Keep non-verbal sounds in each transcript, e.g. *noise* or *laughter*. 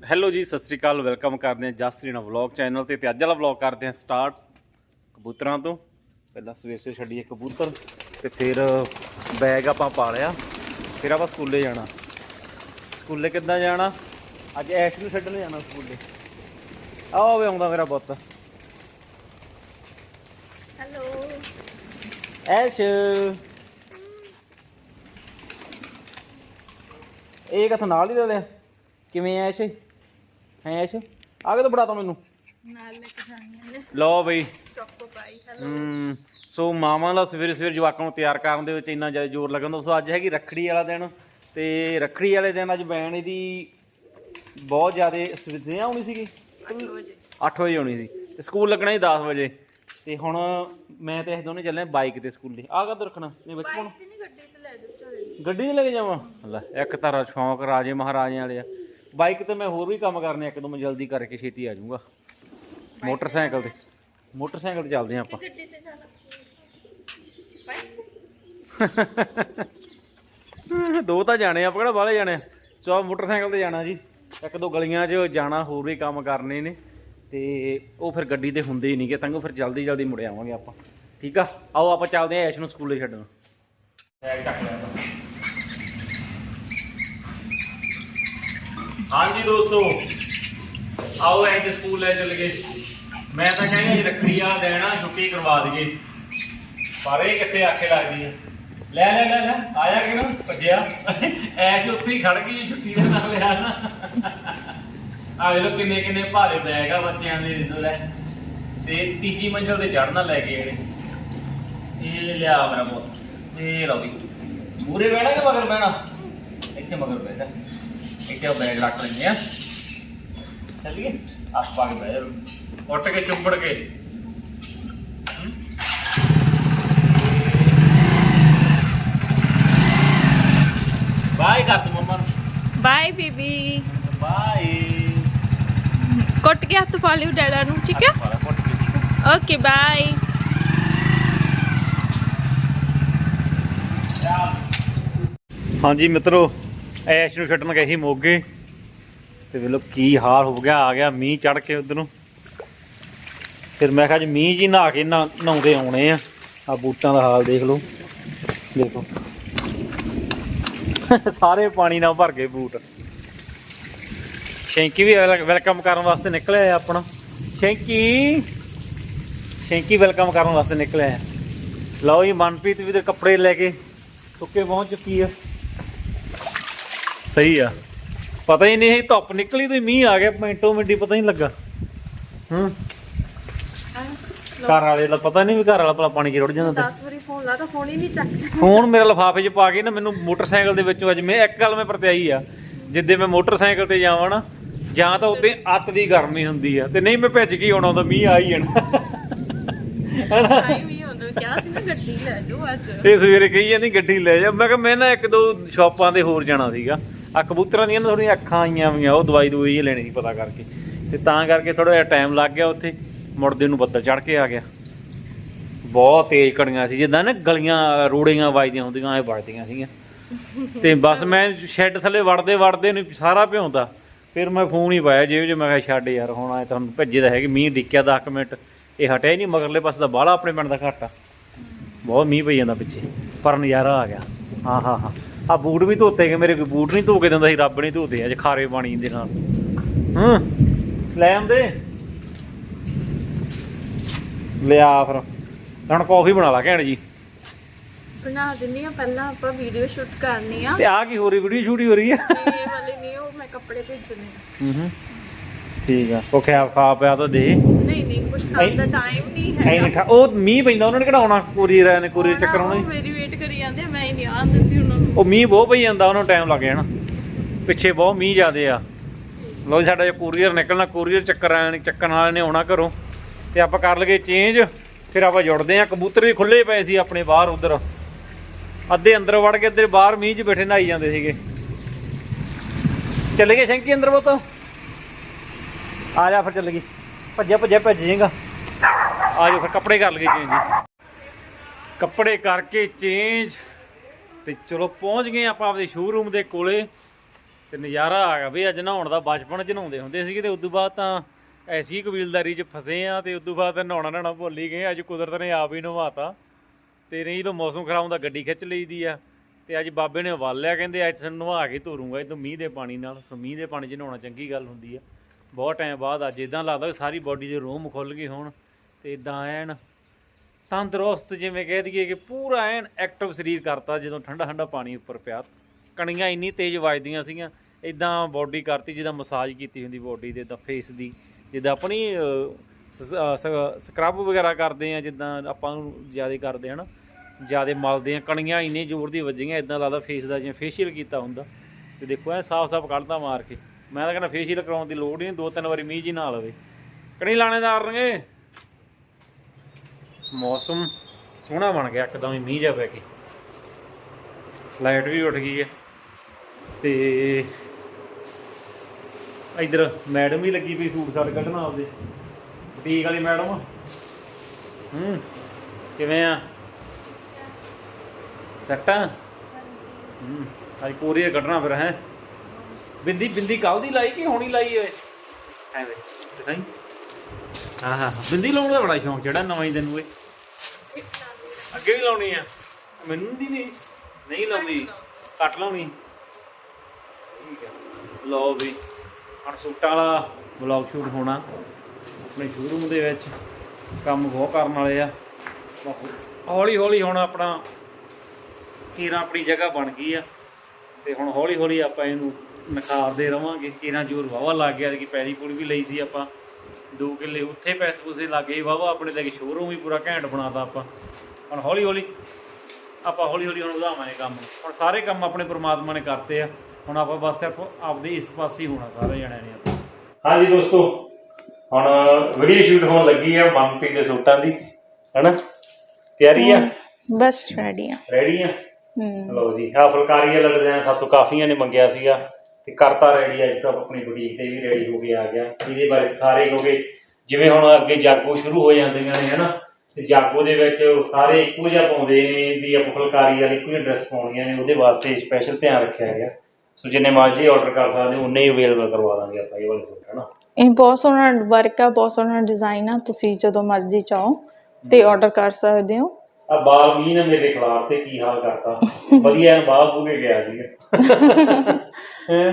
Hello ਜੀ ਸਤਿ ਸ੍ਰੀ ਅਕਾਲ welcome ਕਰਦੇ ਹਾਂ ਜਸਰੀਨਾ ਵਲੌਗ ਚੈਨਲ ਤੇ ਤੇ ਅੱਜ ਵਾਲਾ ਵਲੌਗ ਕਰਦੇ ਹਾਂ ਸਟਾਰਟ ਕਬੂਤਰਾਂ ਤੋਂ। ਪਹਿਲਾਂ ਸਵੇਰ ਸੇ ਛੱਡੀਏ ਕਬੂਤਰ ਤੇ ਫਿਰ ਬੈਗ ਆਪਾਂ ਪਾ ਲਿਆ ਫਿਰ ਆਪਾਂ ਸਕੂਲੇ ਜਾਣਾ। ਸਕੂਲੇ ਕਿੱਦਾਂ ਜਾਣਾ? ਅੱਜ ਐਸ਼ ਨੂੰ ਛੱਡਣ ਜਾਣਾ ਸਕੂਲੇ। ਆਓ ਵੇ ਆਉਂਦਾ ਮੇਰਾ ਪੁੱਤ। ਹੈਲੋ। ਐਸ਼। ਇਹ ਕਿਥੋਂ ਨਾਲ ਹੀ ਲੈ ਲਿਆ? ਕਿਵੇਂ ਐਸ਼? ਹੈ ਐਸ਼ ਆ ਕੇ ਤਾਂ ਬੜਾਤਾ ਮੈਨੂੰ। ਨਾਲ ਲੈ ਕੇ ਜਾਣੀਆਂ ਨੇ ਲਓ ਬਈ। ਚੋਕੋ ਪਾਈ ਹੈਲੋ ਹਮ ਸੋ ਮਾਵਾਂ ਦਾ ਸਵੇਰੇ ਸਵੇਰੇ ਜਵਾਕਾਂ ਨੂੰ ਤਿਆਰ ਕਰਨ ਦੇ ਵਿੱਚ ਇੰਨਾ ਜ਼ਿਆਦਾ ਜ਼ੋਰ ਲੱਗਦਾ ਸੋ ਅੱਜ ਹੈਗੀ ਰੱਖੜੀ ਵਾਲਾ ਦਿਨ ਤੇ ਰੱਖੜੀ ਵਾਲੇ ਦਿਨ ਅੱਜ ਬੈਣ ਇਹਦੀ ਬਹੁਤ ਜ਼ਿਆਦਾ ਸੁਵਿਧਾ ਆਉਣੀ ਸੀਗੀ? 8 ਵਜੇ। 8 ਵਜੇ ਆਉਣੀ ਸੀ। ਤੇ ਸਕੂਲ ਲੱਗਣਾ ਸੀ 10 ਵਜੇ। ਤੇ ਹੁਣ ਮੈਂ ਤੇ ਇਹ ਦੋਨੇ ਚੱਲੇ ਬਾਈਕ ਤੇ ਸਕੂਲੇ। ਆ ਕਦ ਰੱਖਣਾ? ਨਹੀਂ ਬੱਚੇ ਤੇ ਨਹੀਂ ਗੱਡੀ ਤੇ ਲੈ ਜਾਓ ਗੱਡੀ ਤੇ ਲੈ ਕੇ ਜਾਵਾਂ? ਲੈ ਇੱਕ ਤਾਂ ਸ਼ੌਂਕ ਰਾਜੇ ਮਹਾਰਾਜਿਆਂ ਵਾਲੇ ਆ। ਬਾਈਕ ਤੇ ਮੈਂ ਹੋਰ ਵੀ ਕੰਮ ਕਰਨੇ ਇੱਕ ਦੋ ਮੈਂ ਜਲਦੀ ਕਰਕੇ ਛੇਤੀ ਆ ਜਾਊਂਗਾ। ਮੋਟਰਸਾਈਕਲ ਤੇ। ਮੋਟਰਸਾਈਕਲ ਤੇ ਚੱਲਦੇ ਹਾਂ ਆਪਾਂ। ਗੱਡੀ ਤੇ ਜਾਣਾ ਬਾਈਕ? ਦੋ ਤਾਂ ਜਾਣੇ ਆ ਕਿਹੜਾ ਬਾਹਲੇ ਜਾਣੇ ਆ? ਸੋ ਆਹ ਮੋਟਰਸਾਈਕਲ ਤੇ ਜਾਣਾ ਜੀ। ਇੱਕ ਦੋ ਗਲੀਆਂ 'ਚ ਜਾਣਾ ਹੋਰ ਵੀ ਕੰਮ ਕਰਨੇ ਨੇ। ਤੇ ਉਹ ਫਿਰ ਗੱਡੀ ਤੇ ਹੁੰਦੇ ਹੀ ਨਹੀਂਗੇ ਤੰਗੋ ਫਿਰ ਜਲਦੀ ਜਲਦੀ ਮੁੜ ਆਵਾਂਗੇ ਆਪਾਂ। ਠੀਕ ਆ? ਆਓ ਆਪਾਂ ਚੱਲਦੇ ਆ ਐਸ਼ ਨੂੰ ਸਕੂਲੇ ਛੱਡਣ ਬੈਗ ਚੱਕ ਲਿਆ ਆਪਾਂ ਹਾਂਜੀ ਦੋਸਤੋ, ਆਓ ਐਂ ਤੇ ਸਕੂਲ ਲੈ ਚੱਲ ਗਏ ਮੈਂ ਤਾਂ ਕਹਿੰਦਾ ਜੀ, ਰੱਖੜੀ ਆ ਦੇਣਾ ਛੁੱਟੀ ਕਰਵਾ ਦਈਏ। ਪਰ ਇਹ ਕਿੱਥੇ ਆਖੇ ਲੱਗਦੀ ਹੈ ਲੈ ਲੈ ਲੈ ਲੈ, ਆਇਆ ਕਿਉਂ? ਭੱਜਿਆ। ਐਸ਼ ਉੱਥੇ ਹੀ ਖੜ ਗਈ ਛੁੱਟੀ ਦੇ ਨਾਲ ਲਿਆ ਨਾ। ਆ ਵੇਖੋ ਕਿੰਨੇ ਕਿੰਨੇ ਭਾਰੇ ਬੈਗ ਆ ਬੱਚਿਆਂ ਦੇ ਦੇਖੋ ਲੈ। ਤੇ ਤੀਜੀ ਮੰਜ਼ਲ ਤੇ ਚੜਨਾ ਲੈ ਕੇ ਇਹਨੇ ਇਹ ਲਿਆ ਮੇਰਾ ਪੁੱਤ। ਇਹ ਲਓ ਵੀ। ਮੂਰੇ ਬਹਿਣਾ ਕਿ ਮਗਰ ਬਹਿਣਾ? ਇੱਥੇ ਮਗਰ ਬਹਿ ਉਹ ਬੈਗ ਰੱਖ ਲੈਂਦੇ ਆ ਚੱਲੀਏ ਆਪਾਂ ਕੇ ਜਾ ਉੱਠ ਕੇ ਚੁੰਬੜ ਕੇ? ਬਾਏ ਕਰ ਤੂੰ ਮੰਮਾ ਨੂੰ। ਬਾਏ ਬੀਬੀ। ਬਾਏ। ਕੁੱਟ ਕੇ ਹੱਥ ਪਾ ਲਿਓ ਡੈਡਾ ਨੂੰ ਠੀਕ ਹੈ? Okay bye. ਹਾਂਜੀ ਮਿੱਤਰੋ ਐਸ਼ ਨੂੰ ਛੱਡਣ ਗਏ ਸੀ ਮੋਗੇ। ਤੇ ਵੇਲੋ ਕੀ ਹਾਲ ਹੋ ਗਿਆ, ਆ ਗਿਆ ਮੀਂਹ ਚੜ ਕੇ ਉਧਰ। ਨੂੰ ਫਿਰ ਮੈਂ ਕਿਹਾ ਜੀ ਮੀਂਹ ਜੀ ਨਹਾ ਕੇ ਨਹਾਉਂਦੇ ਆਉਣੇ ਆ। ਆ ਬੂਟਾਂ ਦਾ ਹਾਲ ਦੇਖ ਲਓ। ਦੇਖੋ। ਸਾਰੇ ਪਾਣੀ ਨਾਲ ਭਰ ਗਏ ਬੂਟ। ਸ਼ੈਂਕੀ ਵੀ ਵੈਲਕਮ ਕਰਨ ਵਾਸਤੇ ਨਿਕਲਿਆ ਆ ਆਪਣਾ। ਸ਼ੈਂਕੀ ਸ਼ੈਂਕੀ ਵੈਲਕਮ ਕਰਨ ਵਾਸਤੇ ਨਿਕਲਿਆ ਆ। ਲਓ ਜੀ, ਮਨਪ੍ਰੀਤ ਵੀ ਤੇ ਕੱਪੜੇ ਲੈ ਕੇ ਸੁੱਕੇ ਪਹੁੰਚ ਚੁੱਕੀ ਆ। ਸਹੀ ਆ। ਪਤਾ ਹੀ ਨਹੀਂ ਧੁੱਪ ਨਿਕਲੀ ਤੇ ਮੀਂਹ ਆ ਗਿਆ ਮਿੰਟੋ ਮਿੰਟੀ ਪਤਾ ਹੀ ਨਹੀਂ ਲੱਗਾ। ਹੂੰ। ਘਰ ਵਾਲੇ ਦਾ ਪਤਾ ਨਹੀਂ ਵੀ ਘਰ ਵਾਲਾ ਭਲਾ ਪਾਣੀ 'ਚ ਰੁੜ ਜਾਂਦਾ 10 ਵਾਰੀ ਫੋਨ ਲਾ ਤਾਂ ਫੋਨ ਹੀ ਨਹੀਂ ਚੱਕਦਾ ਫੋਨ ਮੇਰੇ ਲਫਾਫੇ 'ਚ ਪਾ ਕੇ ਨਾ ਮੈਨੂੰ ਮੋਟਰਸਾਈਕਲ ਦੇ ਵਿੱਚੋਂ ਅੱਜ ਮੈਂ ਇੱਕ ਗੱਲ ਮੈਂ ਪਰਤਿਆਈ ਆ ਜਿੱਦੇ ਮੈਂ ਮੋਟਰਸਾਈਕਲ ਤੇ ਜਾਵਾਂ ਨਾ ਜਾਂ ਤਾਂ ਉੱਤੇ ਅੱਤ ਦੀ ਗਰਮੀ ਹੁੰਦੀ ਆ ਤੇ ਨਹੀਂ ਮੈਂ ਭੱਜ ਕੇ ਆਉਣਾ ਹੁੰਦਾ ਮੀਂਹ ਆ ਹੀ ਜਾਣਾ। ਹਨਾ? ਕਿਹਾ ਸੀ ਨਾ ਗੱਡੀ ਲੈ ਜਾਓ ਅੱਜ। ਇਹ ਸਵੇਰੇ ਕਹੀ ਜਾਂਦੀ ਗੱਡੀ ਲੈ ਜਾ। ਮੈਂ ਕਿਹਾ ਮੈਂ ਨਾ ਇੱਕ ਦੋ ਸ਼ਾਪਾਂ ਤੇ ਹੋਰ ਜਾਣਾ ਸੀਗਾ। ਆ ਕਬੂਤਰਾਂ ਦੀਆਂ ਨਾ ਥੋੜੀਆਂ ਅੱਖਾਂ ਆਈਆਂ ਵੀਆਂ ਉਹ ਦਵਾਈ ਦਵਾਈ ਜਿਹੀ ਲੈਣੀ ਸੀ ਪਤਾ ਕਰਕੇ। ਤੇ ਤਾਂ ਕਰਕੇ ਥੋੜਾ ਜਿਹਾ ਟਾਈਮ ਲੱਗ ਗਿਆ ਉੱਥੇ, ਮੁੜਦੇ ਨੂੰ ਬੱਦਲ ਚੜ ਕੇ ਆ ਗਿਆ। ਬਹੁਤ ਤੇਜ਼ ਕੜੀਆਂ ਸੀ, ਜਿੱਦਾਂ ਨਾ ਗਲੀਆਂ, ਰੋੜੀਆਂ ਵੱਜਦੀਆਂ ਹੁੰਦੀਆਂ, ਐ ਵੱਜਦੀਆਂ ਸੀਗੀਆਂ। ਤੇ ਬਸ ਮੈਂ ਸ਼ੈੱਡ ਥੱਲੇ ਵੜਦੇ ਵੜਦੇ ਨੂੰ ਸਾਰਾ ਭਿਉਂਦਾ। ਫਿਰ ਮੈਂ ਫੋਨ ਹੀ ਪਾਇਆ ਜੇਬ 'ਚ, ਮੈਂ ਕਿਹਾ ਛੱਡ ਯਾਰ, ਹੁਣ ਆਏ ਤੁਹਾਨੂੰ ਭੱਜੇ ਦਾ ਹੈਗੇ, ਮੀਂਹ ਡਿੱਕਿਆ 10 ਮਿੰਟ। ਇਹ ਹਟਿਆ ਹੀ ਨਹੀਂ, ਮਗਰਲੇ ਪਾਸੇ ਦਾ ਬਾਹਲਾ ਆਪਣੇ ਪਿੰਡ ਦਾ ਘੱਟ। ਆ ਬਹੁਤ ਮੀਂਹ ਪਈ ਜਾਂਦਾ ਪਿੱਛੇ, ਪਰ ਨਜ਼ਾਰਾ ਆ ਗਿਆ। ਹਾਂ ਹਾਂ ਹਾਂ। ਆ ਬੂਟ ਵੀ ਧੋਤੇ ਗਏ ਮੇਰੇ ਕੋਈ ਬੂਟ ਨਹੀਂ ਧੋ ਕੇ ਦਿੰਦਾ ਸੀ ਰੱਬ ਨਹੀਂ ਧੋਤੇ ਅੱਜ ਖਾਰੇ ਪਾਣੀ ਦੇ ਨਾਲ। ਹੂੰ ਲੈ ਆਉਂਦੇ? ਲਿਆ ਫਿਰ। ਹੁਣ ਕੌਫੀ ਬਣਾ ਲਾ ਘੈਣ ਜੀ। ਬਣਾ ਦਿੰਨੀ ਆ ਪਹਿਲਾਂ ਆਪਾਂ ਵੀਡੀਓ ਸ਼ੂਟ ਕਰਨੀ ਆ। ਤੇ ਆ ਕੀ ਹੋ ਰਹੀ ਵੀਡੀਓ ਸ਼ੂਟ ਹੀ ਹੋ ਰਹੀ ਆ? ਇਹ ਵਾਲੇ ਨਹੀਂ ਉਹ ਮੈਂ ਕੱਪੜੇ ਭੇਜਣੇ ਹੂੰ ਹੂੰ। ਠੀਕ ਆ। ਉਹ ਖਿਆ ਖਾ ਪਿਆ ਤਾਂ ਦੇ। ਨਹੀਂ ਨਹੀਂ ਕੁਝ ਖਾਣ ਦਾ ਟਾਈਮ ਨਹੀਂ ਐ ਉਹ ਮੀਂਹ ਪੈਂਦਾ ਉਹਨਾਂ ਨੇ ਕਢਾਉਣਾ ਕੋਰੀਅਰ ਨੇ ਕੋਰੀਅਰ ਚੱਕਰ ਆਉਣਾ। ਮੇਰੀ ਵੇਟ ਕਰੀ ਜਾਂਦੇ ਆ, ਮੈਂ ਹੀ ਨਹੀਂ ਆਉਣ ਦਿੰਦੀ ਉਹਨਾਂ ਨੂੰ। ਉਹ ਮੀਂਹ ਬਹੁਤ ਪਈ ਜਾਂਦਾ ਉਹਨੂੰ ਟਾਈਮ ਲੱਗ ਜਾਣਾ। ਪਿੱਛੇ ਬਹੁਤ ਮੀਂਹ ਜ਼ਿਆਦੇ ਆ। ਲੋ ਜੀ ਸਾਡਾ ਜੇ ਕੋਰੀਅਰ ਨਿਕਲਣਾ ਕੋਰੀਅਰ ਚੱਕਰ ਆਣ ਚੱਕਣ ਵਾਲੇ ਨੇ ਆਉਣਾ ਘਰੋਂ। ਤੇ ਆਪਾਂ ਕਰ ਲਗੇ ਚੇਂਜ ਫਿਰ ਆਪਾਂ ਜੁੜਦੇ ਆ। ਕਬੂਤਰ ਵੀ ਖੁੱਲੇ ਪਏ ਸੀ ਆਪਣੇ ਬਾਹਰ ਉਧਰ। ਅੱਧੇ ਅੰਦਰ ਵੜ ਕੇ ਅੱਧੇ ਬਾਹਰ ਮੀਂਹ 'ਚ ਬੈਠੇ ਨਹਾਈ ਜਾਂਦੇ ਸੀਗੇ। ਚੱਲੇ ਗਏ ਸ਼ੰਕੀ ਅੰਦਰ ਬੋਤੋ ਆ ਜਾ ਫਿਰ ਚੱਲ ਗਈ। ਭੱਜਿਆ ਭੱਜਿਆ, ਭੱਜ ਆ ਜਾ ਫਿਰ ਕੱਪੜੇ ਕਰ ਲਗੇ ਚੇਂਜ ਜੀ ਕੱਪੜੇ ਕਰਕੇ ਚੇਂਜ ਤੇ ਚਲੋ ਪਹੁੰਚ ਗਏ ਆਪਾਂ ਆਪਦੇ ਸ਼ੋਰੂਮ ਦੇ ਕੋਲੇ। ਤੇ ਨਜ਼ਾਰਾ ਆ ਗਿਆ ਵੀ ਅੱਜ ਨਹਾਉਣ ਦਾ, ਬਚਪਨ ਚ ਨਹਾਉਂਦੇ ਹੁੰਦੇ ਸੀਗੇ ਤੇ ਉਦੋਂ ਬਾਅਦ ਤਾਂ ਐਸੀ ਕਬੀਲਦਾਰੀ ਚ ਫਸੇ ਆ ਤੇ ਉਦੋਂ ਬਾਅਦ ਤਾਂ ਨਹਾਉਣਾ ਨਹਾਉਣਾ ਭੁੱਲ ਹੀ ਗਏ ਅੱਜ ਕੁਦਰਤ ਨੇ ਆਪ ਹੀ ਨਵਾਤਾ। ਤੇ ਨਹੀਂ ਤਾਂ ਮੌਸਮ ਖਰਾਬ ਹੁੰਦਾ, ਗੱਡੀ ਖਿੱਚ ਲਈਦੀ ਆ। ਤੇ ਅੱਜ ਬਾਬੇ ਨੇ ਵਾਲ ਲਿਆ ਕਹਿੰਦੇ ਅੱਜ ਤੁਹਾਨੂੰ ਨਵਾ ਕੇ ਧੋਰੂੰਗਾ। ਇਹ ਤੋਂ ਮੀਂਹ ਦੇ ਪਾਣੀ ਨਾਲ, ਸੋ ਮੀਂਹ ਦੇ ਪਾਣੀ 'ਚ ਨਹਾਉਣਾ ਚੰਗੀ ਗੱਲ ਹੁੰਦੀ ਆ। ਬਹੁਤ ਟਾਈਮ ਬਾਅਦ ਅੱਜ ਇਦਾਂ ਲੱਗਦਾ ਵੀ ਸਾਰੀ ਬਾਡੀ ਦੇ ਰੋਮ ਖੁੱਲ ਗਏ ਹੋਣ ਤੇ ਇਦਾਂ ਐਨ ਤੰਦਰੁਸਤ ਜਿਵੇਂ ਕਹਿ ਦਈਏ ਕਿ ਪੂਰਾ ਐਨ ਐਕਟਿਵ ਸਰੀਰ ਕਰਤਾ ਜਦੋਂ ਠੰਡਾ ਠੰਡਾ ਪਾਣੀ ਉੱਪਰ ਪਿਆ। ਕਣੀਆਂ ਇੰਨੀ ਤੇਜ਼ ਵੱਜਦੀਆਂ ਸੀਗੀਆਂ ਇਦਾਂ ਬਾਡੀ ਕਰਤੀ ਜਿੱਦਾਂ ਮਸਾਜ ਕੀਤੀ ਹੁੰਦੀ ਬਾਡੀ ਦੇ ਤਾਂ ਫੇਸ ਦੀ, ਜਿੱਦਾਂ ਆਪਣੀ ਸਕਰਬ ਵਗੈਰਾ ਕਰਦੇ ਆ, ਜਿੱਦਾਂ ਆਪਾਂ ਨੂੰ ਜ਼ਿਆਦਾ ਕਰਦੇ ਹਨਾ ਜ਼ਿਆਦਾ ਮਲਦੇ ਆ, ਕਣੀਆਂ ਇੰਨੇ ਜ਼ੋਰ ਦੀ ਵੱਜੀਆਂ ਇਦਾਂ ਲੱਗਦਾ ਫੇਸ ਦਾ ਜਿਵੇਂ ਫੇਸ਼ੀਅਲ ਕੀਤਾ ਹੁੰਦਾ। ਤੇ ਦੇਖੋ ਐ ਸਾਫ਼ ਸਾਫ਼ ਕੱਢਦਾ ਮਾਰ ਕੇ। ਮੈਂ ਤਾਂ ਕਹਿੰਦਾ ਫੇਸ਼ੀਅਲ ਕਰਾਉਣ ਦੀ ਲੋੜ ਨਹੀਂ ਦੋ ਤਿੰਨ ਵਾਰੀ ਮੀਂਹ ਜੀ ਨਾ ਲਵੇ ਕਣੀ ਲਾਣੇਦਾਰ ਨੇ ਮੌਸਮ ਸੋਹਣਾ ਬਣ ਗਿਆ ਇੱਕਦਮ ਹੀ ਮੀਂਹ ਜਾ ਪੈ ਕੇ। ਲਾਈਟ ਵੀ ਉੱਠ ਗਈ ਹੈ। ਤੇ ਇਧਰ ਮੈਡਮ ਵੀ ਲੱਗੀ ਪਈ ਸੂਟ ਸਾਟ ਕੱਢਣਾ ਆਪਦੇ। ਬੁਟੀਕ ਵਾਲੀ ਮੈਡਮ। ਹੂੰ ਕਿਵੇਂ ਆ? ਸੱਟਾਂ ਹੂੰ ਅੱਜ ਕੋਰੀਆ ਕੱਢਣਾ ਫਿਰ ਹੈ? ਬਿੰਦੀ ਬਿੰਦੀ ਕੱਲ ਦੀ ਲਾਈ ਕਿ ਹੁਣੀ ਲਾਈ ਓਏ? ਐਵੇਂ ਦਿਖਾਈ। ਹਾਂ ਹਾਂ। ਬਿੰਦੀ ਲਾਉਣ ਦਾ ਬੜਾ ਸ਼ੌਂਕ ਜਿਹੜਾ ਨਵਾਂ ਹੀ ਦਿਨ ਓਏ ਅੱਗੇ ਵੀ ਲਾਉਣੀ ਆ। ਮੈਨੂੰ ਦੀ ਨਹੀਂ। ਨਹੀਂ ਲਾਉਂਦੀ। ਕੱਟ ਲਾਉਣੀ। ਠੀਕ ਲਓ ਵੀ ਹੁਣ ਸੂਟਾਂ ਵਾਲਾ ਵਲੌਗ ਸ਼ੂਟ ਹੋਣਾ। ਆਪਣੇ ਸ਼ੋਰੂਮ ਦੇ ਵਿੱਚ ਕੰਮ ਬਹੁਤ ਕਰਨ ਵਾਲੇ ਆ। ਹੌਲੀ ਹੌਲੀ ਹੁਣ ਆਪਣਾ ਕੀਰਾਂ ਆਪਣੀ ਜਗ੍ਹਾ ਬਣ ਗਈ ਆ। ਤੇ ਹੁਣ ਹੌਲੀ ਹੌਲੀ ਆਪਾਂ ਇਹਨੂੰ ਨਿਖਾਰਦੇ ਰਵਾਂਗੇ ਕੀਰਾਂ ਜੋਰ ਵਾਵਾ ਲੱਗ ਗਿਆ ਕਿ ਪੈਰੀ ਪੂਰੀ ਵੀ ਲਈ ਸੀ ਆਪਾਂ। ਦੋ ਕਿੱਲੇ ਉੱਥੇ ਪੈਸੇ ਪੂਸੇ ਲੱਗੇ ਵਾਵਾ ਆਪਣੇ ਤੇ ਸ਼ੋਰੂਮ ਵੀ ਪੂਰਾ ਘੈਂਟ ਬਣਾਤਾ ਆਪਾਂ। ਹੁਣ ਹੌਲੀ ਹੌਲੀ ਆਪਾਂ ਹੌਲੀ ਹੌਲੀ ਹੁਣ ਵਧਾਵਾਂਗੇ ਕੰਮ ਹੁਣ ਸਾਰੇ ਕੰਮ ਆਪਣੇ ਪ੍ਰਮਾਤਮਾ ਨੇ ਕਰਤੇ ਆ। ਹੁਣ ਆਪਾਂ ਬਸ ਸਿਰਫ ਆਪਦੇ ਇਸ ਪਾਸੇ ਹੀ ਹੋਣਾ ਸਾਰੇ ਜਣਿਆਂ ਨੇ ਆਪਾਂ। ਹਾਂਜੀ ਦੋਸਤੋ ਹੁਣ ਵੀਡੀਓ ਸ਼ੂਟ ਹੋਣ ਲੱਗੀ ਆ ਮੰਪੀ ਦੇ ਸੂਟਾਂ ਦੀ ਹੈਨਾ? ਤਿਆਰੀ ਆ? ਬਸ ਰੈਡੀ ਆ। ਰੈਡੀ ਆ? ਲਓ ਜੀ ਆ ਫੁਲਕਾਰੀ ਵਾਲਾ ਡਿਜ਼ਾਈਨ ਸਭ ਤੋਂ ਕਾਫੀਆਂ ਨੇ ਮੰਗਿਆ ਸੀਗਾ। ਤੇ ਕਰਤਾ ਰੈਡੀ ਅੱਜ ਤੱਕ ਆਪਣੀ ਬੁਟੀਕ ਤੇ ਵੀ ਰੈਡੀ ਹੋ ਕੇ ਆ ਗਿਆ। ਇਹਦੇ ਬਾਰੇ ਸਾਰੇ ਕਿਉਂਕਿ ਜਿਵੇਂ ਹੁਣ ਅੱਗੇ ਜਾਗੋ ਸ਼ੁਰੂ ਹੋ ਜਾਂਦੀਆਂ ਨੇ ਹਨਾ? ਤੇ ਜਾਗੋ ਦੇ ਵਿੱਚ ਸਾਰੇ ਇੱਕੋ ਜਿਹਾ ਪਾਉਂਦੇ ਨੇ ਵੀ ਆਪਾਂ ਫੁਲਕਾਰੀ ਵਾਲੀ ਇੱਕੋ ਜਿਹੀ ਡਰੈਸ ਪਾਉਣੀਆਂ ਨੇ ਉਹਦੇ ਵਾਸਤੇ ਸਪੈਸ਼ਲ ਧਿਆਨ ਰੱਖਿਆ ਗਿਆ। ਸੋ ਜਿੰਨੇ ਮਰਜ਼ੀ ਆਰਡਰ ਕਰ ਸਕਦੇ ਹੋ ਉਨੇ ਹੀ ਅਵੇਲੇਬਲ ਕਰਵਾ ਦਾਂਗੇ ਆਪਾਂ ਇਹ ਵਾਲੇ ਸੂਟ ਹਨਾ? ਇਹ ਬਹੁਤ ਸੋਹਣਾ ਵਰਕ ਆ ਬਹੁਤ ਸੋਹਣਾ ਡਿਜ਼ਾਈਨ ਆ ਤੁਸੀਂ ਜਦੋਂ ਮਰਜ਼ੀ ਚਾਹੋ ਤੇ ਆਰਡਰ ਕਰ ਸਕਦੇ ਹੋ। ਆ ਬਾਲ ਨੇ ਮੇਰੇ ਖਿਲਾਫ ਤੇ ਕੀ ਹਾਲ ਕਰਤਾ? *laughs* ਵਧੀਆ ਬਾਹਰ ਬੂਗੇ ਗਿਆ ਸੀਗਾ *laughs* ਹੈਂ।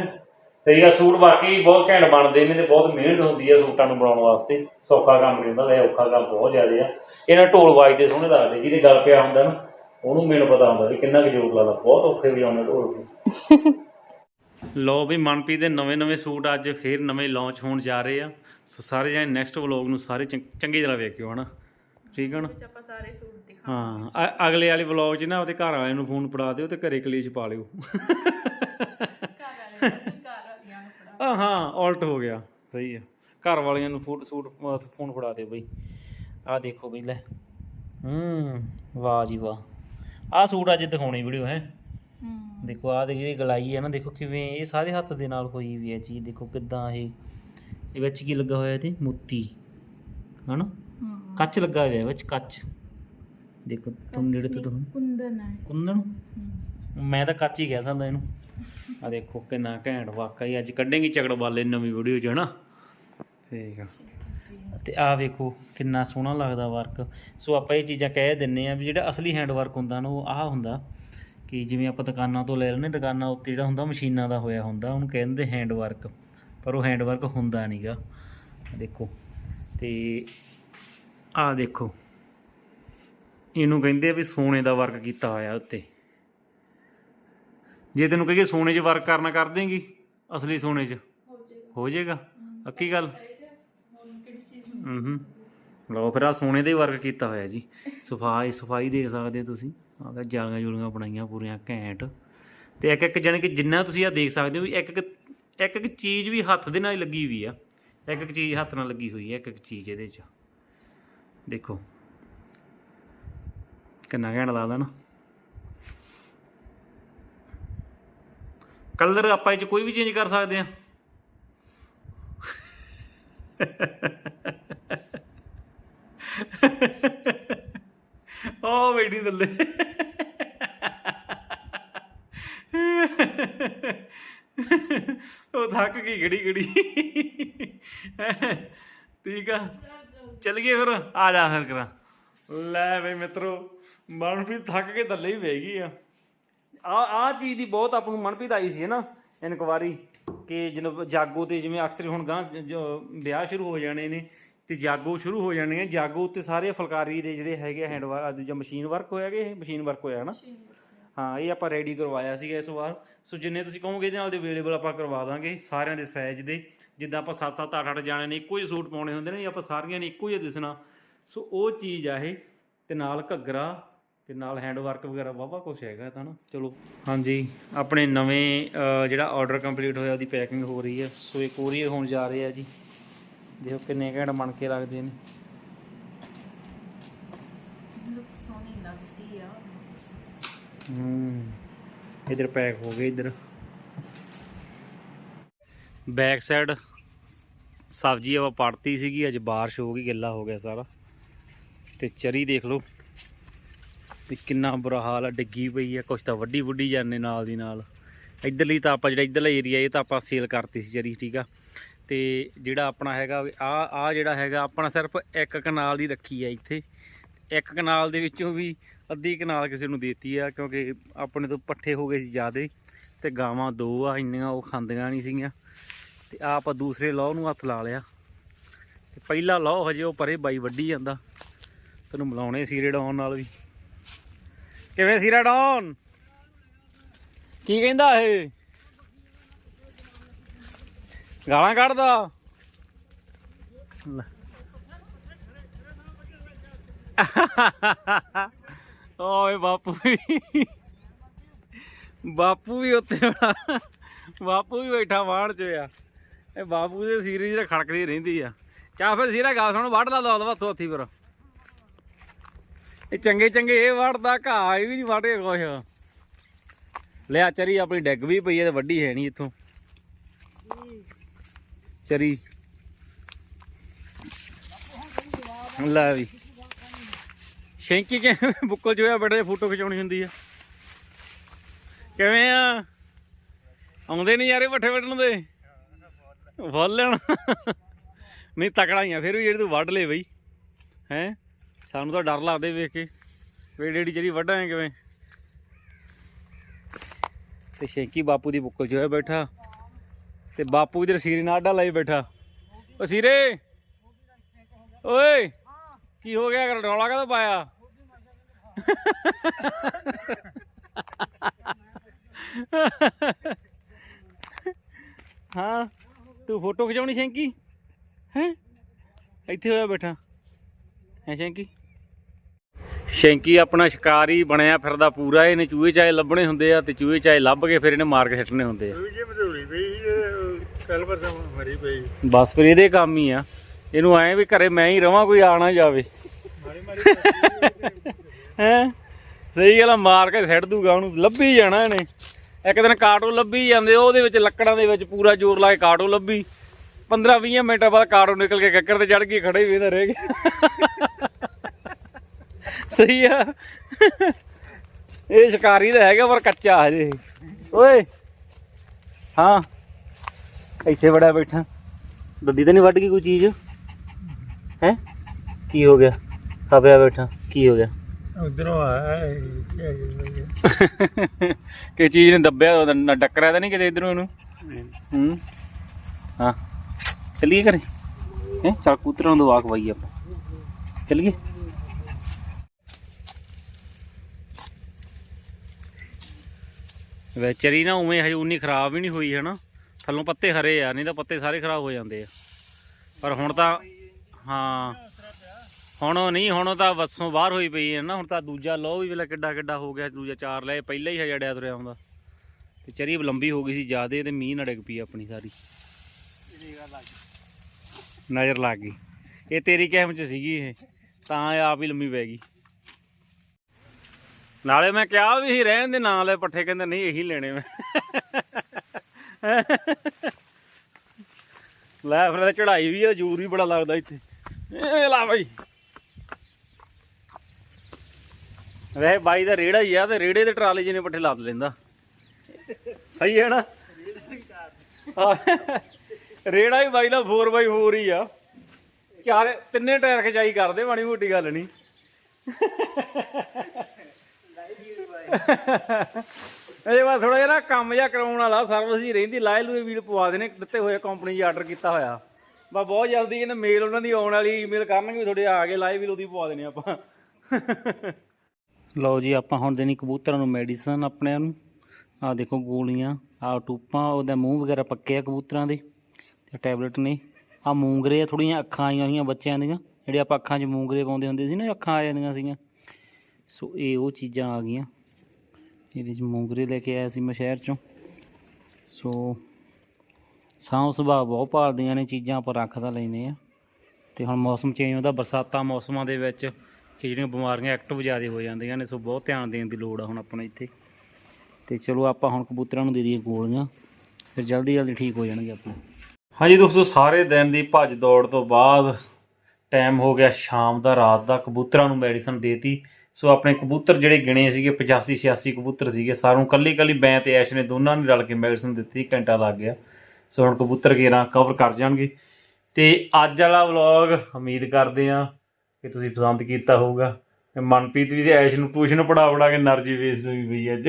ਤੇ ਇਹ ਸੂਟ ਵਾਕਈ ਬਹੁਤ ਘੈਂਟ ਬਣਦੇ ਨੇ ਤੇ ਬਹੁਤ ਮਿਹਨਤ ਹੁੰਦੀ ਹੈ ਸੂਟਾਂ ਨੂੰ ਬਣਾਉਣ ਵਾਸਤੇ। ਸੌਖਾ ਕੰਮ ਨਹੀਂ ਹੁੰਦਾ ਇਹ ਔਖਾ ਕੰਮ ਬਹੁਤ ਜ਼ਿਆਦਾ ਆ। ਇਹਨਾਂ ਢੋਲ ਵਾਜਦੇ ਸੋਹਣੇ ਲੱਗਦੇ ਜਿਹਦੇ ਗੱਲ ਪਿਆ ਹੁੰਦਾ ਨਾ ਉਹਨੂੰ ਮੈਨੂੰ ਪਤਾ ਹੁੰਦਾ ਵੀ ਕਿੰਨਾ ਕੁ ਜੋਰ ਲੱਗਦਾ ਬਹੁਤ ਔਖੇ ਵਜਾਉਂਦੇ ਢੋਲ ਲੋ ਵੀ ਮਨਪ੍ਰੀਤ ਦੇ ਨਵੇਂ-ਨਵੇਂ ਸੂਟ ਅੱਜ ਫੇਰ ਨਵੇਂ ਲਾਂਚ ਹੋਣ ਜਾ ਰਹੇ ਆ। ਸੋ ਸਾਰੇ ਜਣੇ ਨੈਕਸਟ ਵਲੌਗ ਨੂੰ ਸਾਰੇ ਚੰਗ- ਤਰ੍ਹਾਂ ਵੇਖਿਓ ਹਨਾ? ਠੀਕ ਹੈ ਨਾ? ਆਪਾਂ ਸਾਰੇ ਸੂਟ ਦਿਖਾ ਹਾਂ ਅਗਲੇ ਵਾਲੇ ਵਲੌਗ 'ਚ ਨਾ ਉਹਦੇ ਘਰ ਵਾਲਿਆਂ ਨੂੰ ਫੋਨ ਫੜਾ ਦਿਓ ਤੇ ਘਰੇ ਕਲੇਸ਼ ਪਾ ਲਿਓ। ਆ ਹਾਂ ਉਲਟ ਹੋ ਗਿਆ ਸਹੀ ਹੈ ਘਰ ਵਾਲਿਆਂ ਨੂੰ ਫੋਟ ਸੂਟ ਫੋਨ ਫੜਾ ਦਿਓ ਬਈ। ਆਹ ਦੇਖੋ ਬਈ ਲੈ। ਹੂੰ ਵਾਹ ਜੀ ਵਾਹ। ਆਹ ਸੂਟ ਅੱਜ ਦਿਖਾਉਣੀ ਵੀਡੀਓ ਹੈ। ਹੂੰ। ਦੇਖੋ ਆਹ ਦੀ ਜਿਹੜੀ ਗਲਾਈ ਹੈ ਨਾ ਦੇਖੋ ਕਿਵੇਂ ਇਹ ਸਾਰੇ ਹੱਥ ਦੇ ਨਾਲ ਹੋਈ ਵੀ ਹੈ ਚੀਜ਼। ਦੇਖੋ ਕਿੱਦਾਂ ਇਹ ਇਹ ਵਿੱਚ ਕੀ ਲੱਗਾ ਹੋਇਆ ਇਹਦੇ? ਮੋਤੀ। ਹਨਾ? ਕੱਚ ਲੱਗਾ ਹੋਇਆ ਵਿੱਚ ਕੱਚ। ਦੇਖੋ ਤੁਮ ਨੇੜੇ ਤੋਂ ਤੁਹਾਨੂੰ ਕੁੰਦਨ ਹੈ। ਕੁੰਦਨ? ਮੈਂ ਤਾਂ ਕੱਚ ਹੀ ਕਹਿ ਸਕਦਾ ਇਹਨੂੰ। ਆ ਦੇਖੋ ਕਿੰਨਾ ਘੈਂਟ ਵਾਕਈ ਅੱਜ ਕੱਢੇਗੀ ਚਗੜ ਵਾਲੇ ਨਵੀਂ ਵੀਡੀਓ 'ਚ, ਹਨਾ? ਠੀਕ ਆ। ਤੇ ਆ ਵੇਖੋ ਕਿੰਨਾ ਸੋਹਣਾ ਲੱਗਦਾ ਵਰਕ ਸੋ ਆਪਾਂ ਇਹ ਚੀਜ਼ਾਂ ਕਹਿ ਦਿੰਨੇ ਆ ਵੀ ਜਿਹੜਾ ਅਸਲੀ ਹੈਂਡ ਵਰਕ ਹੁੰਦਾ ਨਾ, ਉਹ ਆਹ ਹੁੰਦਾ ਕਿ ਜਿਵੇਂ ਆਪਾਂ ਦੁਕਾਨਾਂ ਤੋਂ ਲੈ ਲੈਨੇ ਦੁਕਾਨਾਂ ਉੱਤੇ ਜਿਹੜਾ ਹੁੰਦਾ ਮਸ਼ੀਨਾਂ ਦਾ ਹੋਇਆ ਹੁੰਦਾ, ਉਹਨੂੰ ਕਹਿੰਦੇ ਹੈਂਡ ਵਰਕ ਪਰ ਉਹ ਹੈਂਡ ਵਰਕ ਹੁੰਦਾ ਨਹੀਂਗਾ ਦੇਖੋ। ਤੇ ਆ ਦੇਖੋ। ਇਹਨੂੰ ਕਹਿੰਦੇ ਆ ਵੀ ਸੋਨੇ ਦਾ ਵਰਕ ਕੀਤਾ ਹੋਇਆ ਉੱਤੇ। ਜੇ ਤੈਨੂੰ ਕਹੀਏ ਸੋਨੇ 'ਚ ਵਰਕ ਕਰਨਾ ਕਰ ਦੇਂਗੀ ਅਸਲੀ ਸੋਨੇ 'ਚ ਹੋ ਜਾਏਗਾ। ਪੱਕੀ ਗੱਲ? ਹੂੰ ਹੂੰ ਲਓ ਫਿਰ ਆ ਸੋਨੇ ਦੇ ਵਰਕ ਕੀਤਾ ਹੋਇਆ ਜੀ। ਸਫ਼ਾਈ ਸਫ਼ਾਈ ਦੇਖ ਸਕਦੇ ਹੋ ਤੁਸੀਂ। ਆਹ ਜਾਲੀਆਂ ਜੁਲੀਆਂ ਬਣਾਈਆਂ ਪੂਰੀਆਂ ਘੈਂਟ। ਤੇ ਇੱਕ ਇੱਕ ਜਾਣੀ ਕਿ ਜਿੰਨਾ ਤੁਸੀਂ ਆ ਦੇਖ ਸਕਦੇ ਹੋ ਵੀ ਇੱਕ ਇੱਕ ਇੱਕ ਇੱਕ ਚੀਜ਼ ਵੀ ਹੱਥ ਦੇ ਨਾਲ ਲੱਗੀ ਹੋਈ ਆ। ਇੱਕ ਇੱਕ ਚੀਜ਼ ਹੱਥ ਨਾਲ ਲੱਗੀ ਹੋਈ ਹੈ ਇੱਕ ਇੱਕ ਚੀਜ਼ ਇਹਦੇ 'ਚ। ਦੇਖੋ। ਕਿੰਨਾ ਘੈਂਟ ਲੱਗਦਾ ਨਾ। ਕਲਰ ਆਪਾਂ ਇਹ 'ਚ ਕੋਈ ਵੀ ਚੇਂਜ ਕਰ ਸਕਦੇ ਆ ਉਹ ਬੈਠੀ ਥੱਲੇ। ਉਹ ਥੱਕ ਗਈ ਘੜੀ ਘੜੀ ਠੀਕ ਆ। ਚੱਲ ਗਏ ਫਿਰ, ਆ ਜਾ ਫਿਰ ਕਰਾਂ। ਲੈ ਬਈ ਮਿੱਤਰੋ ਵੀ ਥੱਕ ਕੇ ਥੱਲੇ ਹੀ ਬਹਿ ਗਈ ਆ। ਆ ਆ ਚੀਜ਼ ਦੀ ਬਹੁਤ ਆਪ ਨੂੰ ਮਨਪ੍ਰੀਤ ਆਈ ਸੀ ਨਾ ਇਨਕੁਆਰੀ ਕਿ ਜਦੋਂ ਜਾਗੋ ਤੇ ਜਿਵੇਂ ਅਕਸਰ ਹੁਣ ਗਾਂ ਜੋ ਵਿਆਹ ਸ਼ੁਰੂ ਹੋ ਜਾਣੇ ਨੇ ਤੇ ਜਾਗੋ ਸ਼ੁਰੂ ਹੋ ਜਾਣੇ ਆ ਜਾਗੋ ਉੱਤੇ ਸਾਰੇ ਫੁਲਕਾਰੀ ਦੇ ਜਿਹੜੇ ਹੈਗੇ ਹੈਂਡ ਵਰਕ ਦੂਜਾ ਮਸ਼ੀਨ ਵਰਕ ਹੋਇਆਗੇ ਇਹ ਮਸ਼ੀਨ ਵਰਕ ਹੋਇਆ ਨਾ? ਹਾਂ ਇਹ ਆਪਾਂ ਰੈਡੀ ਕਰਵਾਇਆ ਸੀਗਾ ਇਸ ਵਾਰ। ਸੋ ਜਿੰਨੇ ਤੁਸੀਂ ਕਹੋਗੇ ਇਹਦੇ ਨਾਲ ਦੇ ਅਵੇਲੇਬਲ ਆਪਾਂ ਕਰਵਾ ਦਾਂਗੇ ਸਾਰਿਆਂ ਦੇ ਸਾਈਜ਼ ਦੇ। ਜਿੱਦਾਂ ਆਪਾਂ 7-7 8-8 ਜਾਣੇ ਨੇ ਇੱਕੋ ਹੀ ਸੂਟ ਪਾਉਣੇ ਹੁੰਦੇ ਨੇ ਆਪਾਂ ਸਾਰੀਆਂ ਨੇ ਇੱਕੋ ਹੀ ਦਿਸਣਾ। ਸੋ ਉਹ ਚੀਜ਼ ਆ ਇਹ ਤੇ ਨਾਲ ਘੱਗਰਾ ਤੇ ਨਾਲ ਹੈਂਡ ਵਰਕ ਵਗੈਰਾ ਵਾਵਾ ਕੁਝ ਹੈਗਾ ਤਾਂ ਨਾ। ਚਲੋ ਹਾਂਜੀ ਆਪਣੇ ਨਵੇਂ ਜਿਹੜਾ ਆਰਡਰ ਕੰਪਲੀਟ ਹੋਇਆ ਉਹਦੀ ਪੈਕਿੰਗ ਹੋ ਰਹੀ ਹੈ। ਸੋ ਇਹ ਕੋਰੀਅਰ ਹੋਣ ਜਾ ਰਹੇ ਜੀ। ਦੇਖੋ ਕਿੰਨੇ ਘੰਟ ਬਣ ਕੇ ਲੱਗਦੇ ਨੇ। ਲੁੱਕ ਸੋਹਣੀ ਲੱਗਦੀ ਆ। ਹੂੰ ਇਧਰ ਪੈਕ ਹੋ ਗਏ ਇਧਰ। ਬੈਕ ਸਾਈਡ ਸਬਜ਼ੀ ਆਪਾਂ ਪੜਤੀ ਸੀਗੀ ਅੱਜ ਬਾਰਿਸ਼ ਹੋ ਗਈ ਗਿੱਲਾ ਹੋ ਗਿਆ ਸਾਰਾ। ਤੇ ਚਰੀ ਦੇਖ ਲਓ। ਵੀ ਕਿੰਨਾ ਬੁਰਾ ਹਾਲ ਆ, ਡਿੱਗੀ ਪਈ ਆ, ਕੁਛ ਤਾਂ ਵੱਡੀ ਵੱਡੀ ਜਾਂਦੇ ਨਾਲ ਦੀ ਨਾਲ। ਇਧਰਲੀ ਤਾਂ ਆਪਾਂ ਜਿਹੜਾ ਇਧਰਲਾ ਏਰੀਆ ਇਹ ਤਾਂ ਆਪਾਂ ਸੇਲ ਕਰਤੀ ਸੀ ਚਰੀ ਠੀਕ ਆ? ਤੇ ਜਿਹੜਾ ਆਪਣਾ ਹੈਗਾ ਆ ਆ ਜਿਹੜਾ ਹੈਗਾ, ਆਪਣਾ ਸਿਰਫ ਇੱਕ ਕਨਾਲ ਦੀ ਰੱਖੀ ਆ ਇੱਥੇ। ਇੱਕ ਕਨਾਲ ਦੇ ਵਿੱਚੋਂ ਵੀ ਅੱਧੀ ਕਨਾਲ ਕਿਸੇ ਨੂੰ ਦੇਤੀ ਆ, ਕਿਉਂਕਿ ਆਪਣੇ ਤੋਂ ਪੱਠੇ ਹੋ ਗਏ ਸੀ ਜ਼ਿਆਦੇ, ਤੇ ਗਾਵਾਂ ਦੋ ਆ, ਇੰਨੀਆਂ ਉਹ ਖਾਂਦੀਆਂ ਨਹੀਂ ਸੀਗੀਆਂ। ਤੇ ਆ ਆਪਾਂ ਦੂਸਰੇ ਲੌ ਨੂੰ ਹੱਥ ਲਾ ਲਿਆ। ਤੇ ਪਹਿਲਾ ਲੌ ਹਜੇ ਉਹ ਪਰੇ ਬਾਈ ਵੱਢੀ ਜਾਂਦਾ। ਤੈਨੂੰ ਮਿਲਾਉਣੇ ਸੀਰੇ ਡਾਉਨ ਨਾਲ ਵੀ। ਕਿਵੇਂ ਸੀਰਾ ਡਾਉਨ? ਕੀ ਕਹਿੰਦਾ ਇਹ? ਗਾਲਾਂ ਕੱਢਦਾ। ਲੈ। ਓਏ ਬਾਪੂ ਵੀ। ਬਾਪੂ ਵੀ ਉੱਤੇ ਬਾਪੂ ਵੀ ਬੈਠਾ ਬਾਹਰ ਚ ਆ ਇਹ ਬਾਪੂ ਦੇ ਸੀਰੀ ਤਾਂ ਖੜਕਦੀ ਰਹਿੰਦੀ ਆ। ਚਾ ਫਿਰ ਸੀਰਾ ਗਾ ਸੁਣ ਵੱਢ ਲਾ ਦੋ ਹੱਥੋਂ ਹੱਥੀ ਫਿਰ। ਇਹ ਚੰਗੇ ਚੰਗੇ ਇਹ ਵੱਢਦਾ ਘਾਹ ਇਹ ਵੀ ਨਹੀਂ ਵੱਢ ਕੇ ਕੁਛ ਲਿਆ ਚਰੀ, ਆਪਣੀ ਡੈਗ ਵੀ ਪਈ ਹੈ ਤੇ ਵੱਡੀ ਹੈ ਨਹੀਂ ਇੱਥੋਂ। ਚਰੀ। ਲੈ ਵੀ। ਸ਼ੈਂਕੀ ਕਿਵੇਂ ਬੁੱਕਲ ਜੋਇਆ ਬੜੇ ਫੋਟੋ ਖਿਚਾਉਣੀ ਹੁੰਦੀ ਆ। ਕਿਵੇਂ ਆ? ਆਉਂਦੇ ਨਹੀਂ ਯਾਰੇ ਪੱਠੇ ਵੱਢਣ ਦੇ। ਫੁੱਲ ਲੈਣ। ਨਹੀਂ ਤਕੜਾ ਹੀ ਆ, ਫਿਰ ਵੀ ਜਿਹੜੀ ਤੂੰ ਵੱਢ ਲੈ ਬਈ। ਹੈ? ਸਾਨੂੰ ਤਾਂ ਡਰ ਲੱਗਦਾ ਵੇਖ ਕੇ। ਵੇ ਡੇੜੀ ਚਰੀ ਵੱਢਾਂ ਕਿਵੇਂ। ਤੇ ਸ਼ੈਂਕੀ ਬਾਪੂ ਦੀ ਬੁੱਕਲ 'ਚ ਹੋਇਆ ਬੈਠਾ। ਤੇ ਬਾਪੂ ਇਧਰ ਸੀਰੀ ਨਾਲ ਆਡਾ ਲਾਈ ਬੈਠਾ। ਓ ਸੀਰੇ! ਓਏ! ਕੀ ਹੋ ਗਿਆ? ਰੌਲਾ ਕਦੋਂ ਪਾਇਆ? ਹਾਂ, ਤੂੰ ਫੋਟੋ ਖਿਚਾਉਣੀ ਸ਼ੈਂਕੀ? ਹੈ? ਇੱਥੇ ਹੋਇਆ ਬੈਠਾ। ਹੈ ਸ਼ੈਂਕੀ? ਸ਼ੈਂਕੀ ਆਪਣਾ ਸ਼ਿਕਾਰੀ ਬਣਿਆ ਫਿਰਦਾ ਪੂਰਾ ਇਹਨੇ ਚੂਹੇ ਚਾਹੇ ਲੱਭਣੇ ਹੁੰਦੇ ਆ ਤੇ ਚੂਹੇ ਚਾਹੇ ਲੱਭ ਕੇ ਫਿਰ ਇਹਨੇ ਮਾਰ ਕੇ ਸਿੱਟਣੇ ਹੁੰਦੇ ਆ। ਜੇ ਮਜ਼ਦੂਰੀ ਪਈ ਕੱਲ ਪਰਸੋਂ ਮਰੀ ਪਈ ਬਸ ਫਿਰ ਇਹਦੇ ਕੰਮ ਹੀ ਆ। ਇਹਨੂੰ ਐ ਵੀ ਘਰੇ ਮੈਂ ਹੀ ਰਵਾਂ ਕੋਈ ਆ ਨਾ ਜਾਵੇ। ਹੈ? ਸਹੀ ਗੱਲ ਆ, ਮਾਰ ਕੇ ਸਿੱਟ ਦੂਗਾ ਉਹਨੂੰ ਲੱਭੀ ਜਾਣਾ ਇਹਨੇ। ਇੱਕ ਦਿਨ ਕਾਟੋ ਲੱਭੀ ਜਾਂਦੇ ਉਹਦੇ ਵਿੱਚ ਲੱਕੜਾਂ ਦੇ ਵਿੱਚ ਪੂਰਾ ਜ਼ੋਰ ਲਾ ਕੇ ਕਾਟੋ ਲੱਭੀ। 15 20 ਮਿੰਟਾਂ ਬਾਅਦ ਕਾਟੋ ਨਿਕਲ ਕੇ ਕੱਕਰ ਤੇ ਚੜ ਗਈ ਖੜੇ ਵੀ ਇਹਦਾ ਰਹਿ ਗਿਆ ਸਹੀ ਆ। ਇਹ ਸ਼ਿਕਾਰੀ ਤਾਂ ਹੈਗਾ ਪਰ ਕੱਚਾ ਹਜੇ। ਓਏ। ਹਾਂ। ਇੱਥੇ ਬੜਾ ਬੈਠਾ। ਦੱਦੀ ਤਾਂ ਨਹੀਂ ਵੱਢ ਗਈ ਕੋਈ ਚੀਜ਼? ਹੈ? ਕੀ ਹੋ ਗਿਆ? ਖਪਿਆ ਬੈਠਾ। ਕੀ ਹੋ ਗਿਆ? ਉਧਰੋਂ ਆਇਆ ਕਿ ਚੀਜ਼ ਨੇ ਦੱਬਿਆ ਨਾ ਟੱਕਰਿਆ ਤਾਂ ਨਹੀਂ ਕਿਤੇ ਇਧਰੋਂ ਇਹਨੂੰ? ਹੂੰ। ਹਾਂ। ਚੱਲੀਏ ਘਰੇ। ਹੈ? ਚੱਲ ਕੂਤਰਾਂ ਤੋਂ ਆਖ ਵਾਈ ਆਪਾਂ। ਚੱਲੀਏ। ਚਰੀ ਨਾ ਉਵੇਂ ਹਜੇ ਉਨੀ ਖਰਾਬ ਵੀ ਨਹੀਂ ਹੋਈ ਹੈ ਨਾ ਥੱਲੋਂ ਪੱਤੇ ਹਰੇ ਆ, ਨਹੀਂ ਤਾਂ ਪੱਤੇ ਸਾਰੇ ਖਰਾਬ ਹੋ ਜਾਂਦੇ ਆ। ਪਰ ਹੁਣ ਤਾਂ, ਹਾਂ। ਹੁਣ ਨਹੀਂ, ਹੁਣ ਤਾਂ ਵੱਸੋਂ ਬਾਹਰ ਹੋਈ ਪਈ ਹੈ ਨਾ, ਹੁਣ ਤਾਂ ਦੂਜਾ ਲੋ ਵੀ ਵੇਲੇ ਕਿੱਡਾ ਕਿੱਡਾ ਹੋ ਗਿਆ, ਦੂਜਾ ਚਾਰ ਲੈ ਪਹਿਲਾਂ ਹੀ ਹਜੜਿਆ ਤੁਰਿਆ ਆਉਂਦਾ। ਤੇ ਚਰੀ ਲੰਬੀ ਹੋ ਗਈ ਸੀ ਜਿਆਦੇ ਤੇ ਮੀਂਹ ਨੜਕ ਪਈ ਆਪਣੀ ਸਾਰੀ। ਨਜ਼ਰ ਲੱਗ ਗਈ। ਇਹ ਤੇਰੀ ਕਹਿਮ ਚ ਸੀਗੀ ਇਹ, ਤਾਂ ਇਹ ਆਪ ਹੀ ਲੰਮੀ ਪੈ ਗਈ। ਨਾਲੇ ਮੈਂ ਕਿਹਾ ਵੀ ਸੀ, ਰਹਿਣ ਦੇ ਨਾਂ ਲੈ ਪੱਠੇ, ਕਹਿੰਦੇ ਨਹੀਂ, ਇਹੀ ਲੈਣੇ ਮੈਂ। ਲੈ ਫਿਰ ਚੜਾਈ ਵੀ ਆ ਜੂਰ ਵੀ ਬੜਾ ਲੱਗਦਾ ਇੱਥੇ। ਇਹ ਲਾ ਬਾਈ। ਵੇ ਬਾਈ ਦਾ ਰੇੜਾ ਹੀ ਆ, ਤੇ ਰੇੜੇ ਦੇ ਟਰਾਲੇ ਜਿਹਨੇ ਪੱਠੇ ਲਾਦ ਲੈਂਦਾ। ਸਹੀ ਹੈ ਨਾ? ਰੇੜਾ ਹੀ ਬਾਈ ਦਾ 4x4 ਹੀ ਆ। ਚਾਰ, ਤਿੰਨੇ ਟਾਇਰ ਖਿਚਾਈ ਕਰਦੇ, ਮਾੜੀ ਮੋਟੀ ਗੱਲ ਨਹੀਂ। ਇਹ ਬਸ ਥੋੜਾ ਜਿਹਾ ਨਾ ਕੰਮ ਜਿਹਾ ਕਰਾਉਣ ਵਾਲਾ, ਸਰਵਿਸ ਹੀ ਰਹਿੰਦੀ, ਲਾਏ ਲੂਏ ਵੀਲ ਪਵਾ ਦੇਣੇ, ਦਿੱਤੇ ਹੋਏ ਕੰਪਨੀ 'ਚ ਆਰਡਰ ਕੀਤਾ ਹੋਇਆ। ਬਾ ਬਹੁਤ ਜਲਦੀ ਇਹਨਾਂ ਮੇਲ ਉਹਨਾਂ ਦੀ ਆਉਣ ਵਾਲੀ ਈਮੇਲ ਕਰਨਗੇ ਵੀ ਤੁਹਾਡੇ ਆ ਗਏ, ਲਾਏ ਵੀਲ ਉਹਦੀ ਪਵਾ ਦੇਣੇ ਆਪਾਂ। ਲਓ ਜੀ, ਆਪਾਂ ਹੁਣ ਦੇਣੀ ਕਬੂਤਰਾਂ ਨੂੰ ਮੈਡੀਸਨ ਆਪਣਿਆਂ ਨੂੰ। ਆ ਦੇਖੋ ਗੋਲੀਆਂ ਆ ਟੂਪਾਂ, ਉਹਦਾ ਮੂੰਹ ਵਗੈਰਾ ਪੱਕੇ ਆ ਕਬੂਤਰਾਂ ਦੇ। ਤੇ ਟੈਬਲੇਟ ਨੇ। ਆ ਮੂੰਗਰੇ ਆ ਥੋੜੀਆਂ ਅੱਖਾਂ ਆਈਆਂ ਹੋਈਆਂ ਬੱਚਿਆਂ ਦੀਆਂ। ਜਿਹੜੇ ਆਪਾਂ ਅੱਖਾਂ 'ਚ ਮੂੰਗਰੇ ਪਾਉਂਦੇ ਹੁੰਦੇ ਸੀ ਨਾ, ਅੱਖਾਂ ਆ ਜਾਂਦੀਆਂ ਸੀਗੀਆਂ। ਸੋ ਇਹ ਉਹ ਚੀਜ਼ਾਂ ਆ ਗਈਆਂ। ਇਹਦੇ 'ਚ ਮੂੰਗਰੇ ਲੈ ਕੇ ਆਇਆ ਸੀ ਮੈਂ ਸ਼ਹਿਰ 'ਚੋਂ। ਸੋ ਸਾਂਭ ਸੁਭਾਅ ਬਹੁਤ ਭਾਲਦੀਆਂ ਨੇ ਚੀਜ਼ਾਂ ਆਪਾਂ ਰੱਖ ਤਾਂ ਲੈਨੇ ਆ ਤੇ ਹੁਣ ਮੌਸਮ ਚੇਂਜ ਹੁੰਦਾ, ਬਰਸਾਤਾਂ ਮੌਸਮਾਂ ਦੇ ਵਿੱਚ ਕਿ ਜਿਹੜੀਆਂ ਬਿਮਾਰੀਆਂ ਐਕਟਿਵ ਜ਼ਿਆਦਾ ਹੋ ਜਾਂਦੀਆਂ ਨੇ, ਸੋ ਬਹੁਤ ਧਿਆਨ ਦੇਣ ਦੀ ਲੋੜ ਆ ਹੁਣ ਆਪਣੇ ਇੱਥੇ। ਤੇ ਚਲੋ ਆਪਾਂ ਹੁਣ ਕਬੂਤਰਾਂ ਨੂੰ ਦੇ ਦਈਏ ਗੋਲੀਆਂ, ਫਿਰ ਜਲਦੀ ਜਲਦੀ ਠੀਕ ਹੋ ਜਾਣਗੇ ਆਪਣੇ। ਹਾਂਜੀ ਦੋਸਤੋ, ਸਾਰੇ ਦਿਨ ਦੀ ਭੱਜ ਦੌੜ ਤੋਂ ਬਾਅਦ ਟਾਈਮ ਹੋ ਗਿਆ ਸ਼ਾਮ ਦਾ ਰਾਤ ਦਾ ਕਬੂਤਰਾਂ ਨੂੰ ਮੈਡੀਸਨ ਦੇਤੀ। ਸੋ ਆਪਣੇ ਕਬੂਤਰ ਜਿਹੜੇ ਗਿਣੇ ਸੀਗੇ 85 86 ਕਬੂਤਰ ਸੀਗੇ ਸਾਰੋਂ ਕੱਲੀ ਕੱਲੀ ਬੈਂ ਤੇ ਐਸ਼ ਨੇ ਦੋਨਾਂ ਨੇ ਰਲ ਕੇ ਮੈਡੀਸਨ ਦਿੱਤੀ ਘੰਟਾ ਲੱਗ ਗਿਆ। ਸੋ ਹੁਣ ਕਬੂਤਰ ਗੇਰਾਂ ਕਵਰ ਕਰ ਜਾਣਗੇ। ਤੇ ਅੱਜ ਵਾਲਾ ਵਲੌਗ ਉਮੀਦ ਕਰਦੇ ਆ ਕਿ ਤੁਸੀਂ ਪਸੰਦ ਕੀਤਾ ਹੋਊਗਾ। ਮਨਪ੍ਰੀਤ ਵੀ ਐਸ਼ ਨੂੰ ਟਿਊਸ਼ਨ ਪੜਾ ਪੜਾ ਕੇ એનર્ਜੀ ਵੇਸਟ ਹੋਈ ਪਈ ਅੱਜ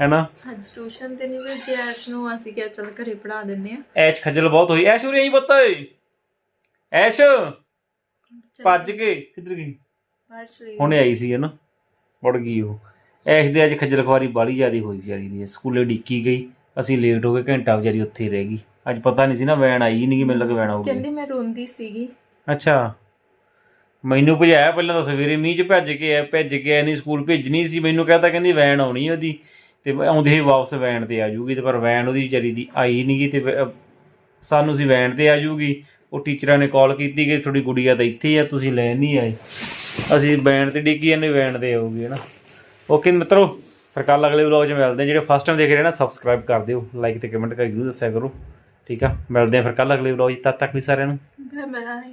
ਹੈਨਾ? ਅੱਜ ਟਿਊਸ਼ਨ ਤੇ ਨਹੀਂ ਭੇਜਿਆ ਐਸ਼ ਨੂੰ ਅਸੀਂ ਕਿਹਾ ਚੱਲ ਘਰੇ ਪੜਾ ਦਿੰਨੇ ਆ ਐਸ਼ ਖੱਜਲ ਬਹੁਤ ਹੋਈ। ਐਸ਼ ਉਰੇ ਆਈ ਬੱਤਾ ਐਸ਼! ਭੱਜ ਕੇ ਕਿੱਧਰ ਗਈ? ਬਾਹਰ ਚਲੀ ਹੁਣੇ ਆਈ ਸੀ ਹਨਾ ਮੁੜ ਗਈ ਉਹ। ਐਸ਼ ਦੇ ਅੱਜ ਖੱਜਲ ਖਵਾਰੀ ਬਾਲੀ ਜ਼ਿਆਦੀ ਹੋਈ ਜਾਰੀ ਦੀ ਸਕੂਲੇ ਢੀਕੀ ਗਈ ਅਸੀਂ ਲੇਟ ਹੋ ਗਏ ਘੰਟਾ ਵਿਚਾਰੀ ਉੱਥੇ ਹੀ ਰਹਿ ਗਈ। ਅੱਜ ਪਤਾ ਨਹੀਂ ਸੀ ਨਾ ਵੈਨ ਆਈ ਨਹੀਂ ਕਿ ਮੈਨੂੰ ਲੱਗਾ ਵੈਨ ਆਊਗੀ ਕਹਿੰਦੀ ਮੈਂ ਰੋਂਦੀ ਸੀਗੀ। ਅੱਛਾ। ਮੈਨੂੰ ਭਜਾਇਆ ਪਹਿਲਾਂ ਤਾਂ ਸਵੇਰੇ ਮੀਂਹ ਚ ਭੱਜ ਕੇ ਆ ਭੱਜ ਕੇ ਆ ਨਹੀਂ ਸਕੂਲ ਭੇਜਣੀ ਸੀ ਮੈਨੂੰ ਕਹਤਾ ਕਹਿੰਦੀ ਵੈਨ ਆਉਣੀ ਉਹਦੀ। ਤੇ ਆਉਂਦੇ ਹੀ ਵਾਪਸ ਵੈਨ ਤੇ ਆ ਜੂਗੀ ਤੇ ਪਰ ਵੈਨ ਉਹਦੀ ਵਿਚਾਰੀ ਦੀ ਆਈ ਨਹੀਂ ਗੀ ਤੇ ਵੈ- ਸਾਨੂੰ ਸੀ ਵੈਨ ਤੇ ਆ ਜੂਗੀ ਉਹ ਟੀਚਰਾਂ ਨੇ ਕਾਲ ਕੀਤੀ ਕਿ ਤੁਹਾਡੀ ਗੁੜੀਆ ਤਾਂ ਇੱਥੇ ਹੀ ਆ, ਤੁਸੀਂ ਲੈਣ ਨਹੀਂ ਆਏ। ਅਸੀਂ ਬੈਂਡ ਤੇ ਡਿੱਗੀ ਜਾਂਦੇ ਬੈਂਡ ਤੇ ਆਊਗੀ ਹਨਾ ਓਕੇ ਮਿੱਤਰੋ, ਫਿਰ ਕੱਲ ਅਗਲੇ ਵਲੌਗ 'ਚ ਮਿਲਦੇ ਹਾਂ। ਜਿਹੜੇ ਫਸਟ ਟਾਈਮ ਦੇਖ ਰਹੇ ਨਾ ਸਬਸਕ੍ਰਾਈਬ ਕਰ ਦਿਓ। ਲਾਈਕ ਤੇ ਕਮੈਂਟ ਕਰ ਜ਼ਰੂਰ ਦੱਸਿਆ ਕਰੋ। ਠੀਕ ਆ? ਮਿਲਦੇ ਹਾਂ ਫਿਰ ਕੱਲ ਅਗਲੇ ਵਲੌਗ 'ਚ। ਤਦ ਤੱਕ ਵੀ ਸਾਰਿਆਂ ਨੂੰ। Bye bye